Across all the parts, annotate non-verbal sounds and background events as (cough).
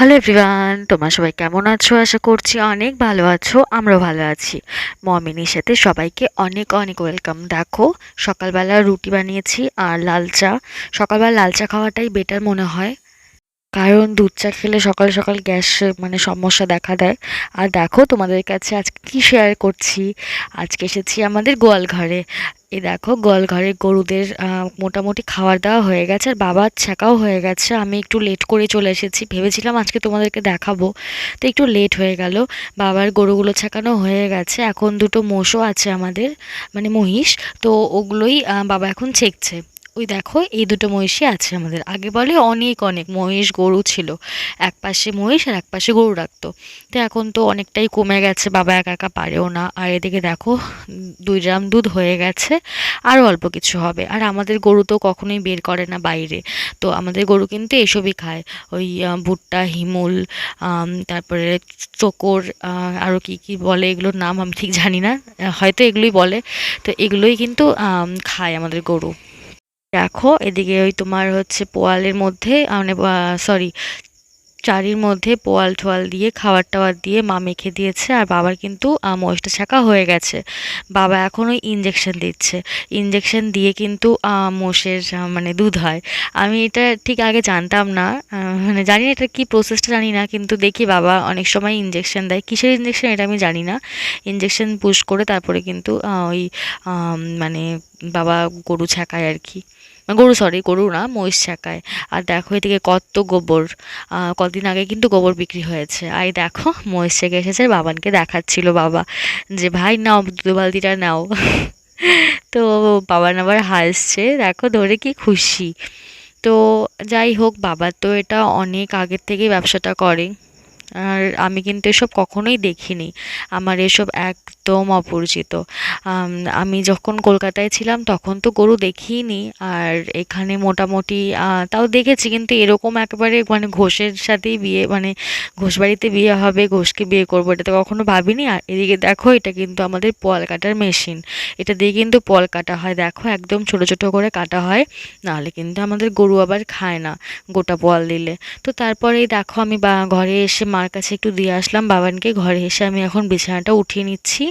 Hello everyone তোমরা সবাই কেমন আছো? আশা করছি অনেক ভালো আছো, আমরাও ভালো আছি। মমিনির সাথে সবাইকে অনেক অনেক ওয়েলকাম দেখো, সকালবেলা রুটি বানিয়েছি আর লাল চা। সকালবেলা লাল চা খাওয়াটাই বেটার মনে হয়। কারণ দুধ চা খেলে সকাল সকাল গ্যাস মানে সমস্যা দেখা দেয়। আর দেখো তোমাদের কাছে আজকে কী শেয়ার করছি? আজকে এসেছি আমাদের গোয়াল ঘরে। এই দেখো গোয়াল ঘরে গরুদের মোটামুটি খাবার দাওয়া হয়ে গেছে আর বাবার ছাকাও হয়ে গেছে। আমি একটু লেট করে চলে এসেছি। ভেবেছিলাম আজকে তোমাদেরকে দেখাবো। তো একটু লেট হয়ে গেল। বাবার গরুগুলো ছাকানো হয়ে গেছে। এখন দুটো মোষও আছে আমাদের মানে মহিষ। তো ওগুলোই বাবা এখন ছেকছে। ওই দেখো, এই দুটো মহিষই আছে আমাদের। আগে বলে অনেক অনেক মহিষ, গরু ছিল। এক পাশে মহিষ আর এক পাশে গরু রাখতো। তো এখন তো অনেকটাই কমে গেছে, বাবা একা একা পারেও না। আর এদিকে দেখো, দুই ড্রাম দুধ হয়ে গেছে আরও অল্প কিছু হবে। আর আমাদের গরু তো কখনোই বের করে না বাইরে। তো আমাদের গরু কিন্তু এসবই খায়। ওই ভুট্টা, হিমুল তারপরে চোকর আরও কি কি বলে এগুলোর নাম আমি ঠিক জানি না। হয়তো এগুলোই বলে। তো এগুলোই কিন্তু খায় আমাদের গরু। দেখো এদিকে ওই তোমার হচ্ছে পোয়ালের মধ্যে মানে সরি চারির মধ্যে পোয়াল টোয়াল দিয়ে খাবার টাবার দিয়ে মা মেখে দিয়েছে আর বাবার কিন্তু আহ, মহিষটা ছাকা হয়ে গেছে। বাবা এখন ওই ইঞ্জেকশন দিচ্ছে। ইঞ্জেকশন দিয়ে কিন্তু মোষের মানে দুধ হয়। আমি এটা ঠিক আগে জানতাম না মানে জানি না এটা কী প্রসেসটা জানি না কিন্তু দেখি বাবা অনেক সময় ইঞ্জেকশন দেয়। কিসের ইঞ্জেকশন এটা আমি জানি না। ইঞ্জেকশন পুশ করে তারপরে কিন্তু ওই মানে বাবা গরু ছাকায় আর কি। গরু সরি গরু না, মহিষ ছাকায়। আর দেখো এদিকে কত গোবর। কদিন আগে কিন্তু গোবর বিক্রি হয়েছে। আর দেখো, মহিষ থেকে এসেছে, বাবানকে দেখাচ্ছিল বাবা যে, ভাই, নাও দুধ বালতিটা নাও। (laughs) তো বাবান আবার হাসছে, দেখো, ধরে কি খুশি। তো যাই হোক, বাবা তো এটা অনেক আগের থেকেই ব্যবসাটা করে। আর আমি কিন্তু এসব কখনোই দেখিনি। আমার এসব একদম অপরিচিত। আমি যখন কলকাতায় ছিলাম তখন তো গরু দেখিনি আর এখানে মোটামুটি তাও দেখেছি কিন্তু এরকম একেবারে মানে ঘোষের সাথেই বিয়ে মানে ঘোষ বাড়িতে বিয়ে হবে, ঘোষকে বিয়ে করব, এটা তো কখনো ভাবিনি। আর এদিকে দেখো, এটা কিন্তু আমাদের পল কাটার মেশিন। এটা দিয়ে কিন্তু পল কাটা হয়। দেখো, একদম ছোট ছোট করে কাটা হয়, নাহলে কিন্তু আমাদের গরু আবার খায় না গোটা পল দিলে। তো তারপরেই দেখো, আমি বা, ঘরে এসে মার কাছে একটু দিয়ে আসলাম বাবানকে। ঘরে এসে আমি এখন বিছানাটা উঠিয়ে নিচ্ছি।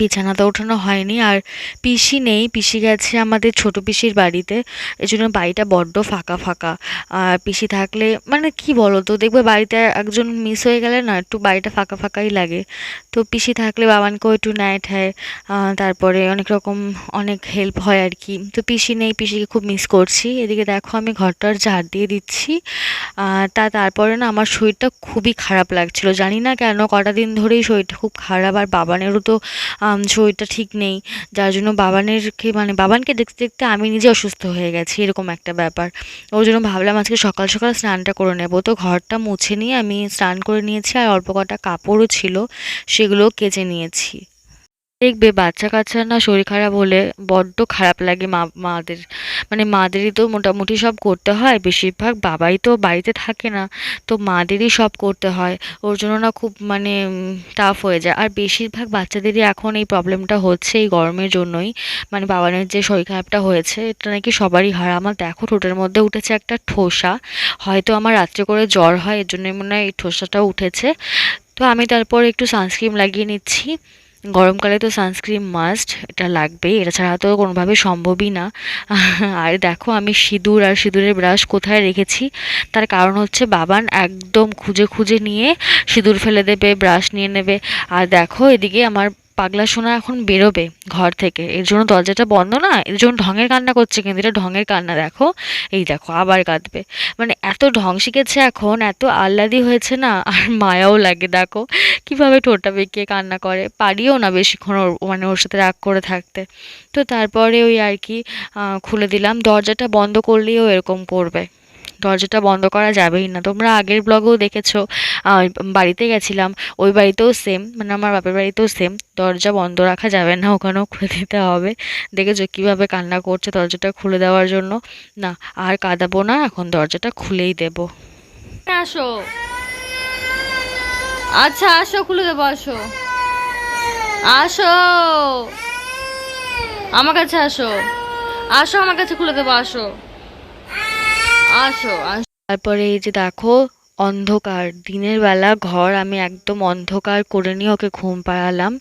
বিছানা তো ওঠানো হয়নি। আর পিসি নেই, পিসি গেছে আমাদের ছোট পিসির বাড়িতে। এজন্য বাড়িটা বড্ড ফাঁকা ফাঁকা। আর পিসি থাকলে মানে কি বলো তো দেখবে বাড়িতে একজন মিস হয়ে গেলে না, একটু বাড়িটা ফাঁকা ফাঁকাই লাগে। তো পিসি থাকলে বাবানকেও একটু নেয় ঠায় তারপরে অনেক রকম, অনেক হেল্প হয় আর কি। তো পিসি নেই, পিসিকে খুব মিস করছি। এদিকে দেখো, আমি ঘরটার ঝাড় দিয়ে দিচ্ছি। তা তারপরে না আমার শরীরটা খুবই খারাপ লাগছিল। জানি না কেন, কটা দিন ধরেই শরীরটা খুব খারাপ। আর বাবানেরও তো শরীরটা ঠিক নেই। যার জন্য বাবানেরকে মানে বাবানকে দেখতে দেখতে আমি নিজে অসুস্থ হয়ে গেছি, এরকম একটা ব্যাপার। ওর জন্য ভাবলাম আজকে সকাল সকাল স্নানটা করে নেব। তো ঘরটা মুছে নিয়ে আমি স্নান করে নিয়েছি আর অল্প কটা কাপড়ও ছিল সেগুলো কেচে নিয়েছি। দেখবে বাচ্চা কাচ্চার না শরীর খারাপ হলে বড্ড খারাপ লাগে মা, মাদের। মানে মাদেরই তো মোটামুটি সব করতে হয়, বেশিরভাগ বাবাই তো বাড়িতে থাকে না, তো মাদেরই সব করতে হয়। ওর জন্য না খুব মানে টাফ হয়ে যায়। আর বেশিরভাগ বাচ্চাদেরই এখন এই প্রবলেমটা হচ্ছে এই গরমের জন্যই। মানে বাবানের যে শরীর খারাপটা হয়েছে, এটা নাকি সবারই হয়। আমার দেখো ঠোঁটের মধ্যে উঠেছে একটা ঠোসা, হয়তো আমার রাত্রে করে জ্বর হয়, এর জন্যই মনে হয় এই ঠোসাটা উঠেছে। তো আমি তারপর একটু সানস্ক্রিন লাগিয়ে নিচ্ছি। গরমকালে তো সানস্ক্রিন মাস্ট এটা লাগবেই, এটা ছাড়া তো কোনোভাবে সম্ভবই না। (laughs) আর দেখো, আমি সিঁদুর আর সিঁদুরের ব্রাশ কোথায় রেখেছি? তার কারণ হচ্ছে বাবান একদম খুঁজে খুঁজে নিয়ে সিঁদুর ফেলে দেবে, ব্রাশ নিয়ে নেবে। আর দেখো, এদিকে আমার পাগলা সোনা এখন বেরোবে ঘর থেকে। এর জন্য দরজাটা বন্ধ না? এর জন্য ঢঙের কান্না করছে কিন্তু, এটা ঢঙের কান্না, দেখো। এই দেখো, আবার কাঁদবে। মানে এত ঢং শিখেছে এখন, এত আহ্লাদি হয়েছে না? আর মায়াও লাগে, দেখো। কীভাবে ঠোঁটা বেঁকিয়ে কান্না করে? পারিও না বেশিক্ষণ ওর মানে ওর সাথে রাগ করে থাকতে। তো তারপরে ওই আর কি খুলে দিলাম। দরজাটা বন্ধ করলেও এরকম করবে। দরজাটা বন্ধ করা যাবেই না। তোমরা আগের ব্লগেও দেখেছ বাড়িতে গেছিলাম, ওই বাড়িতেও সেম মানে আমার বাপের বাড়িতেও সেম দরজা বন্ধ রাখা যাবে না, ওখানেও খুলে দিতে হবে। দেখেছ কীভাবে কান্না করছে দরজাটা খুলে দেওয়ার জন্য? না, আর কাঁদাবো না, এখন দরজাটা খুলেই দেবো। আসো। আচ্ছা আসো, খুলে দেবো, আসো। আসো। আমার কাছে আসো। আসো, আমার কাছে খুলে দেবো, আসো। আসো আসো। তারপরে এই যে দেখো অন্ধকার। দিনের বেলা ঘর আমি একদম অন্ধকার করে নিয়ে ওকে ঘুম পাড়ালাম।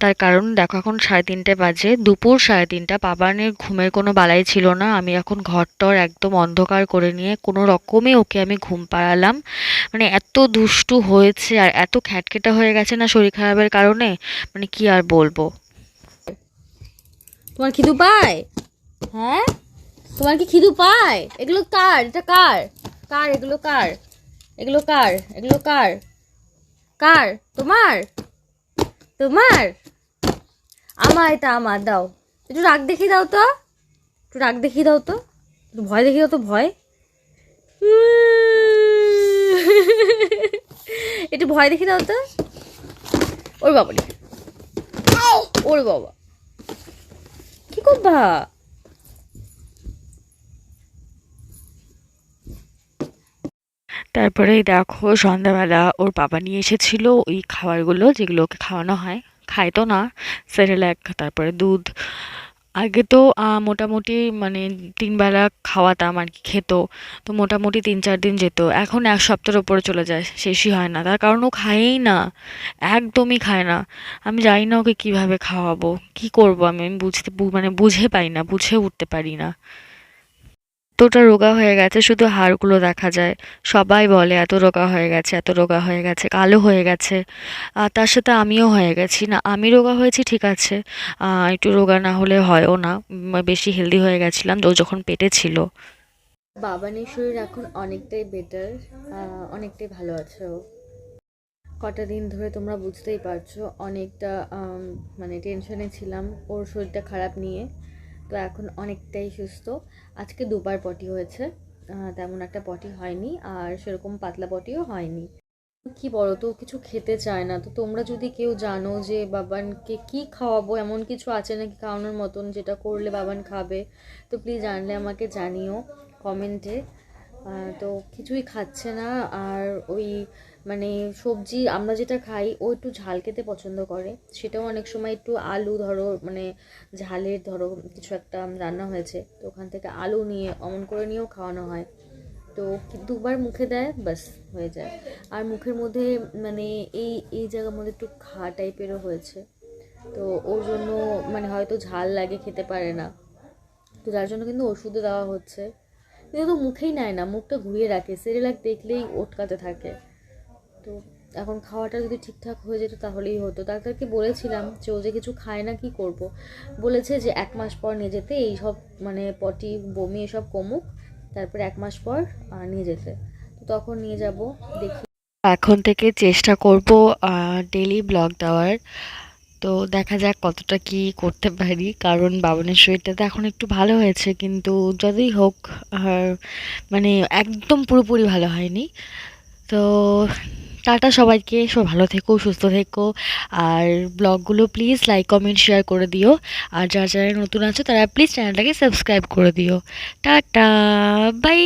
তার কারণ দেখো এখন সাড়ে তিনটে বাজে। দুপুর সাড়ে তিনটা। পাবানের ঘুমের কোনো বালাই ছিল না। আমি এখন ঘরটর একদম অন্ধকার করে নিয়ে কোনো রকমে ওকে আমি ঘুম পাড়ালাম। মানে এত দুষ্টু হয়েছে আর এত খ্যাটখেটা হয়ে গেছে না শরীর খারাপের কারণে? মানে কি আর বলব? তোমার খিদু পায়? হ্যাঁ? তোমার কি খিদু পায়? এগুলো কার? এটা কার? কার এগুলো কার? এগুলো কার? এগুলো কার? কার? তোমার? তোমার? আমার এটা আমার দাও। একটু রাগ দেখিয়ে দাও তো। একটু রাগ দেখিয়ে দাও তো। একটু ভয় দেখিয়ে দাও তো ভয়। (laughs) একটু ভয় দেখিয়ে দাও তো। ওর বাবা ওর বাবা। কি করবা? তারপরে দেখো সন্ধ্যাবেলা ওর বাবা নিয়ে এসেছিল ওই খাবারগুলো যেগুলো ওকে খাওয়ানো হয়। খায় তো না সেরেল্যাক তারপরে দুধ। আগে তো মোটামুটি মানে তিনবেলা খাওয়াতাম আর কি খেত। তো মোটামুটি তিন চার দিন যেত। এখন এক সপ্তাহের ওপরে চলে যায়, শেষই হয় না। তার কারণ ও খায়ই না, একদমই খায় না। আমি জানি না ওকে কীভাবে খাওয়াবো, কি করব আমি? আমি বুঝতে মানে বুঝে পাই না, বুঝে উঠতে পারি না। এতটা রোগা হয়ে গেছে, শুধু হাড়গুলো দেখা যায়। সবাই বলে, এত রোগা হয়ে গেছে, এত রোগা হয়ে গেছে, কালো হয়ে গেছে। আর তার সাথে আমিও হয়ে গেছি। না, আমি রোগা হয়েছি, ঠিক আছে। একটু রোগা না হলে হয়ও না। বেশি হেলদি হয়ে গেছিলাম ও যখন পেটে ছিল। বাবানের শরীর এখন অনেকটাই বেটার অনেকটাই ভালো আছে ও। কটা দিন ধরে তোমরা বুঝতেই পারছ, অনেকটা মানে টেনশনে ছিলাম। ওর শরীরটা খারাপ নিয়ে। তো এখন অনেকটাই সুস্থ। আজকে দুবার পটি হয়েছে। তেমন একটা পটি হয়নি আর সেরকম পাতলা পটিও হয়নি। কি বলো তো, কিছু খেতে চায় না। তো তোমরা যদি কেউ জানো যে বাবানকে কি খাওয়াবো, এমন কিছু আছে নাকি খাওয়ানোর মতন যেটা করলে বাবান খাবে, তো প্লিজ জানলে আমাকে জানিও কমেন্টে। তো কিছুই খাচ্ছে না আর ওই মানে সবজি আমরা যেটা খাই, ও একটু ঝাল খেতে পছন্দ করে। সেটাও অনেক সময় একটু আলু ধরো মানে ঝালের ধরো কিছু একটা রান্না হয়েছে, তো ওখান থেকে আলু নিয়ে, অমন করে নিয়েও খাওয়ানো হয়। তো দুবার মুখে দেয়, ব্যাস, হয়ে যায়। আর মুখের মধ্যে মানে এই এই জায়গার মধ্যে একটু ঘা টাইপেরও হয়েছে। তো ওর জন্য মানে হয়তো ঝাল লাগে, খেতে পারে না। তো যার জন্য কিন্তু ওষুধও দেওয়া হচ্ছে। কিন্তু তো মুখেই নেয় না, মুখটা ঘুরিয়ে রাখে। সেরেলাক দেখলেই ওটকাতে থাকে। তো এখন খাওয়াটা যদি ঠিকঠাক হয়ে যেত তাহলেই হতো। ডাক্তারকে বলেছিলাম যে ও যে কিছু খায় না কি করব? বলেছে যে এক মাস পর নিয়ে যেতে, এই সব মানে পটি, বমি এসব কমুক, তারপরে এক মাস পর নিয়ে যেতে। তো তখন নিয়ে যাব, দেখি। এখন থেকে চেষ্টা করব ডেলি ব্লগ দেওয়ার। তো দেখা যাক কতটা কি করতে পারি, কারণ বাবনের শরীরটা তো এখন একটু ভালো হয়েছে, কিন্তু যতই হোক মানে একদম পুরোপুরি ভালো হয়নি। তো টাটা সবাইকে সব ভালো থেকো, সুস্থ থেকো। আর ব্লগগুলো প্লিজ লাইক কমেন্ট শেয়ার করে দিও। আর যারা যারা নতুন আছে, তারা প্লিজ চ্যানেলটাকে সাবস্ক্রাইব করে দিও। Tata bye